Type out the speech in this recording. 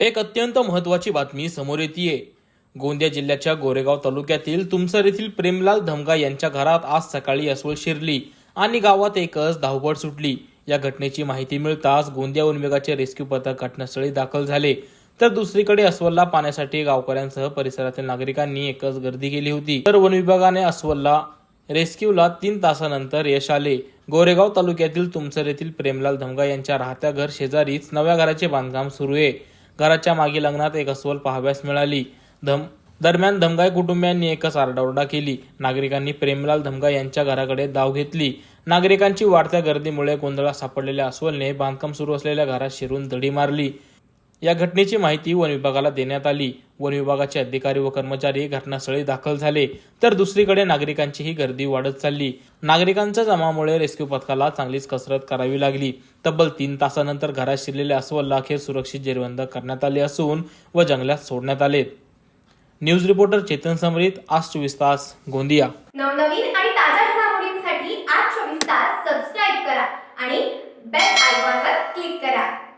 एक अत्यंत महत्वाची बातमी समोर येते गोंदिया जिल्ह्याच्या गोरेगाव तालुक्यातील तुमसर येथील प्रेमलाल धमगा यांच्या घरात आज सकाळी अस्वल शिरली आणि गावात एकच धावपळ सुटली. या घटनेची माहिती मिळताच गोंदिया वन विभागाचे रेस्क्यू पथक घटनास्थळी दाखल झाले. तर दुसरीकडे अस्वलला पाण्यासाठी गावकऱ्यांसह परिसरातील नागरिकांनी एकच गर्दी केली होती. तर वन विभागाने अस्वलला रेस्क्यूला तीन तासानंतर यश आले. गोरेगाव तालुक्यातील तुमसर येथील प्रेमलाल धमगा यांच्या राहत्या घर शेजारीच नव्या घराचे बांधकाम सुरू आहे. घराच्या मागील अंगणात एक अस्वल पाहाव्यास मिळाली. धम दरम्यान धमगाय कुटुंबियांनी एकच आरडाओरडा केली. नागरिकांनी प्रेमलाल धमगाय यांच्या घराकडे धाव घेतली. नागरिकांची वाढत्या गर्दीमुळे गोंधळात सापडलेल्या अस्वलने बांधकाम सुरू असलेल्या घरात शिरून दडी मारली. या घटनेची माहिती वन विभागाला देण्यात आली. वन विभागाचे अधिकारी व कर्मचारी घटनास्थळी दाखल झाले. तर दुसरीकडे नागरिकांचीही गर्दी वाढत चालली. नागरिकांच्या जमामुळे रेस्क्यू पथकाला चांगलीच कसरत करावी लागली. तब्बल तीन तासानंतर घरात शिरलेल्या अस्वल अखेर सुरक्षित जेरबंद करण्यात आले असून व जंगलात सोडण्यात आले न्यूज रिपोर्टर चेतन समरित आज चोवीस तास गोंदिया. नवनवीन आणि ताज्या घडामोडींसाठी आज चोवीस तास सबस्क्राईब करा आणि बेल आयकॉनवर क्लिक करा.